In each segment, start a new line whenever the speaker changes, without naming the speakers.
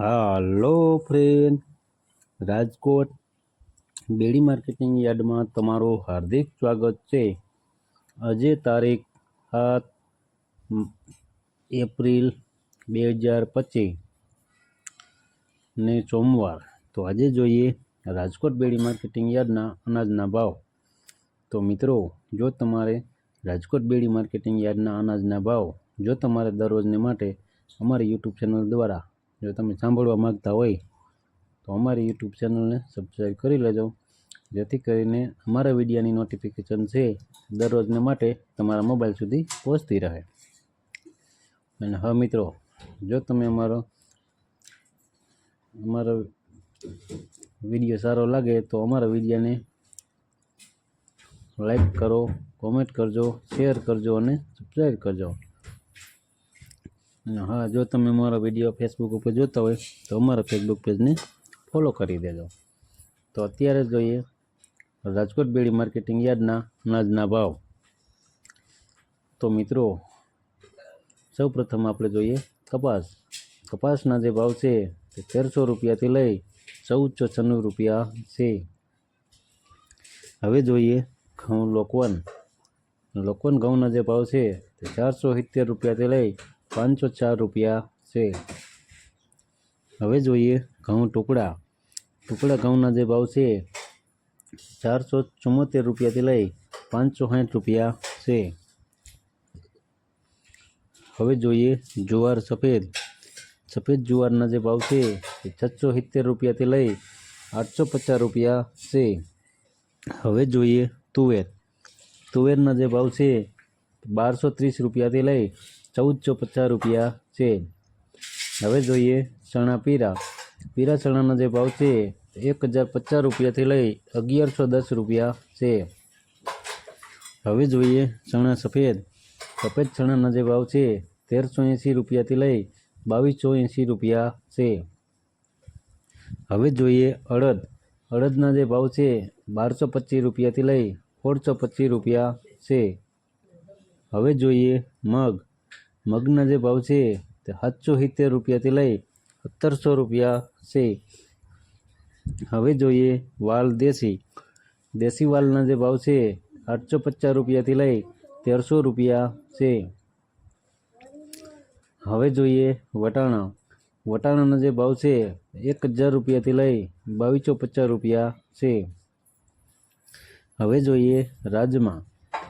Hello friend Rajkot Bedi marketing યાર્ડમાં તમારું હાર્દિક સ્વાગત છે. આજે તારીખ સાત એપ્રિલ બે હજાર પચીસ ને સોમવાર. તો આજે જોઈએ રાજકોટ બેડી માર્કેટિંગ યાર્ડના અનાજના ભાવ. તો મિત્રો, જો તમારે રાજકોટ બેડી માર્કેટિંગ યાર્ડના અનાજના ભાવ જો તમારે દરરોજને માટે અમારી યુટ્યુબ ચેનલ દ્વારા જો તમે સાંભળવા માગતા હોય, તો અમારી યુટ્યુબ ચેનલને સબસ્ક્રાઈબ કરી લેજો. જેથી કરીને અમારા વિડીયાની નોટિફિકેશન છે દરરોજને માટે તમારા મોબાઈલ સુધી પહોંચતી રહે. અને હા મિત્રો, જો તમે અમારો અમારો વીડિયો સારો લાગે તો અમારા વિડીયાને લાઈક કરો કોમેન્ટ કરજો શેર કરજો અને સબસ્ક્રાઈબ કરજો. હા જો તમે મારો વીડિયો ફેસબુક ઉપર જોતા હોય, તો અમારા ફેસબુક પેજને ફોલો કરી દેજો. તો અત્યારે જોઈએ, રાજકોટ બેડી માર્કેટિંગ યાર્ડના અનાજના ભાવ. તો મિત્રો સૌ પ્રથમ આપણે જોઈએ કપાસ. કપાસના જે ભાવ છે, તે તેરસો રૂપિયાથી લઈ ચૌદસો છન્નું રૂપિયા છે. હવે જોઈએ ઘઉં લોકવન. લોકવન ઘઉંના જે ભાવ છે, તે ચારસો સિત્તેર રૂપિયાથી લઈ પાંચસો ચાર રૂપિયા છે. હવે જોઈએ ઘઉં ટુકડા. ટુકડા ઘઉંના જે ભાવ છે, ચારસો ચુમ્મોતેર રૂપિયાથી લઈ પાંચસો સાઠ રૂપિયા છે. હવે જોઈએ જુવાર સફેદ. સફેદ જુવારના જે ભાવ છે, એ છસો સિત્તેર રૂપિયાથી લઈ આઠસો પચાસ રૂપિયા છે. હવે જોઈએ તુવેર. તુવેરના જે ભાવ છે, બારસો ત્રીસ રૂપિયાથી લઈ ચૌદસો પચાસ રૂપિયા છે. હવે જોઈએ ચણા પીરા. પીરા ચણાના જે ભાવ છે એક હજાર પચાસ રૂપિયાથી લઈ અગિયારસો દસ રૂપિયા છે. હવે જોઈએ ચણા સફેદ. સફેદ ચણાના જે ભાવ છે તેરસો એંસી રૂપિયાથી લઈ બાવીસો એંસી રૂપિયા છે. હવે જોઈએ અડદ. અડદના જે ભાવ છે બારસો પચીસ રૂપિયાથી લઈ સોળસો પચીસ રૂપિયા છે. હવે જોઈએ મગ. મગના જે ભાવ છે તે સાતસો સિત્તેર રૂપિયાથી લઈ સત્તરસો રૂપિયા છે. હવે જોઈએ વાલ દેશી. દેશી વાલના જે ભાવ છે આઠસો પચાસ રૂપિયાથી લઈ તેરસો રૂપિયા છે. હવે જોઈએ વટાણા. વટાણાના જે ભાવ છે એક હજાર રૂપિયાથી લઈ બાવીસો પચાસ રૂપિયા છે. હવે જોઈએ રાજમા.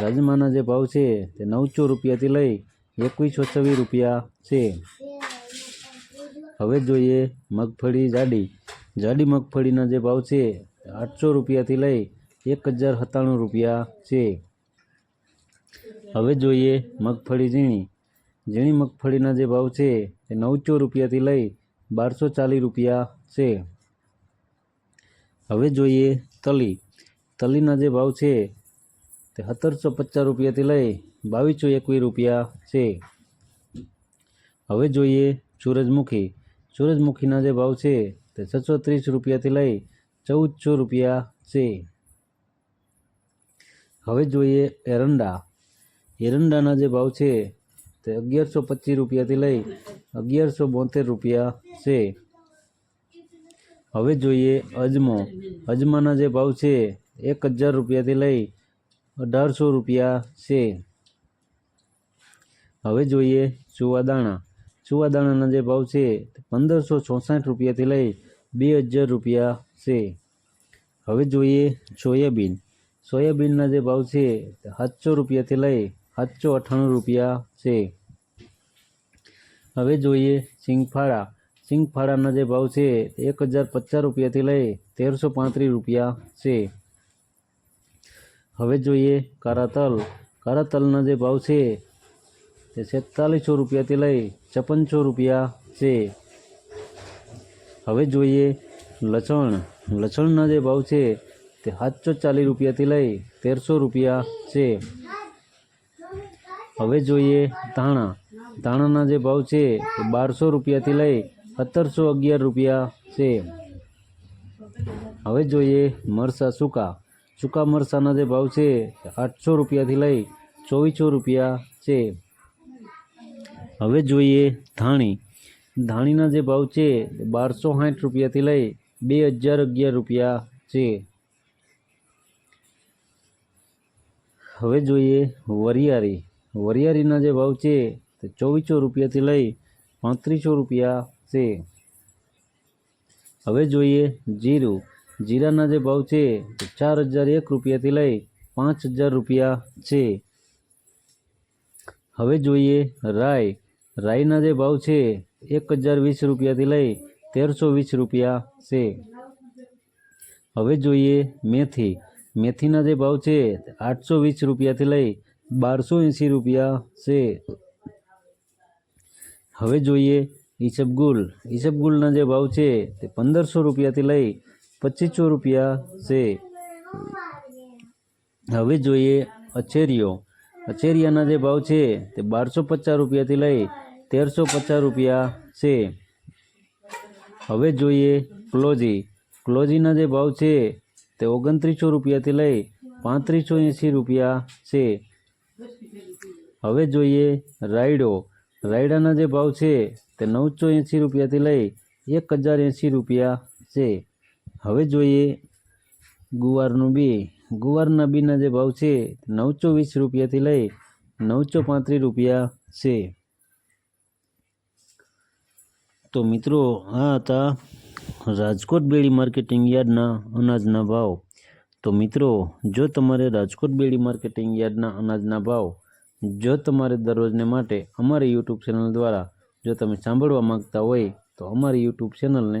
રાજમાના જે ભાવ છે તે નવસો રૂપિયાથી લઈ એકવીસો છવ્વીસ રૂપિયા છે. હવે જોઈએ મગફળી જાડી. જાડી મગફળીના જે ભાવ છે, આઠસો રૂપિયાથી લઈ એક હજાર સત્તાણું રૂપિયા છે. હવે જોઈએ મગફળી ઝીણી. ઝીણી મગફળીના જે ભાવ છે, એ નવસો રૂપિયાથી લઈ બારસો ચાલીસ રૂપિયા છે. હવે જોઈએ તલી. તલીના જે ભાવ છે તે સત્તરસો પચાસ રૂપિયાથી લઈ બાવીસો એકવીસ રૂપિયા છે. હવે જોઈએ સૂરજમુખી. સૂરજમુખીના જે ભાવ છે તે છસો ત્રીસ રૂપિયાથી લઈ ચૌદસો રૂપિયા છે. હવે જોઈએ એરંડા. એરંડાના જે ભાવ છે તે અગિયારસો પચીસ રૂપિયાથી લઈ અગિયારસો બોતેર રૂપિયા છે. હવે જોઈએ અજમો. અજમાના જે ભાવ છે એક હજાર રૂપિયાથી લઈ અઢારસો રૂપિયા છે. હવે જોઈએ ચુવાદાણા ચુવાદાણાના જે ભાવ છે પંદરસો ચોસઠ રૂપિયાથી લઈ બે હજાર રૂપિયા છે. હવે જોઈએ સોયાબીન. સોયાબીનના જે ભાવ છે સાતસો રૂપિયાથી લઈ સાતસો અઠ્ઠાણું રૂપિયા છે. હવે જોઈએ સિંગફાળા. સિંગફાળાના જે ભાવ છે એક હજાર પચાસ રૂપિયાથી લઈ તેરસો પાંત્રીસ રૂપિયા છે. હવે જોઈએ કારા તલ કારા જે ભાવ છે તે છેતાલીસો રૂપિયાથી લઈ છપ્પનસો રૂપિયા છે. હવે જોઈએ લસણ. લસણના જે ભાવ છે તે સાતસો ચાલીસ રૂપિયાથી લઈ તેરસો રૂપિયા છે. હવે જોઈએ ધાણા. ધાણાના જે ભાવ છે તે બારસો રૂપિયાથી લઈ સત્તરસો અગિયાર રૂપિયા છે. હવે જોઈએ મરસા સૂકા. સૂકા મરસાના જે ભાવ છે આઠસો રૂપિયાથી લઈ ચોવીસો રૂપિયા છે. હવે જોઈએ ધાણી. ધાણીના જે ભાવ છે, બારસો સાઠ રૂપિયાથી લઈ બે હજાર અગિયાર રૂપિયા છે. હવે જોઈએ વરિયારી વરિયારીના જે ભાવ છે, તે ચોવીસો રૂપિયાથી લઈ પાંત્રીસો રૂપિયા છે. હવે જોઈએ જીરું. જીરાના જે ભાવ છે ચાર હજાર એક રૂપિયાથી લઈ પાંચ હજાર રૂપિયા છે. હવે જોઈએ રાઈ. રાઈના જે ભાવ છે એક હજાર વીસ રૂપિયાથી લઈ તેરસો વીસ રૂપિયા છે. હવે જોઈએ મેથી. મેથીના જે ભાવ છે આઠસો વીસ રૂપિયાથી લઈ બારસો એંસી રૂપિયા છે. હવે જોઈએ ઈસબગુલ. ઈસબગુલના જે ભાવ છે તે પંદરસો રૂપિયાથી લઈ પચીસો રૂપિયા છે. હવે જોઈએ અચેરીઓ અચેરિયાના જે ભાવ છે તે બારસો પચાસ રૂપિયાથી લઈ તેરસો પચાસ રૂપિયા છે. હવે જોઈએ ક્લોજી. ક્લોજીના જે ભાવ છે તે ઓગણત્રીસો રૂપિયાથી લઈ પાંત્રીસો એંસી રૂપિયા છે. હવે જોઈએ રાયડો. રાયડાના જે ભાવ છે તે નવસો એંસી રૂપિયાથી લઈ એક હજાર એંસી રૂપિયા છે. હવે જોઈએ ગુવારનું બી. ગુવારના બીના જે ભાવ છે નવસો વીસ રૂપિયાથી લઈ નવસો પાંત્રીસ રૂપિયા છે. તો મિત્રો, આ હતા રાજકોટ બેડી માર્કેટિંગ યાર્ડના અનાજના ભાવ. તો મિત્રો, જો તમારે રાજકોટ બેડી માર્કેટિંગ યાર્ડના અનાજના ભાવ, જો તમારે દરરોજને માટે અમારી યુટ્યુબ ચેનલ દ્વારા જો તમે સાંભળવા માંગતા હોય, તો અમારી યુટ્યુબ ચેનલને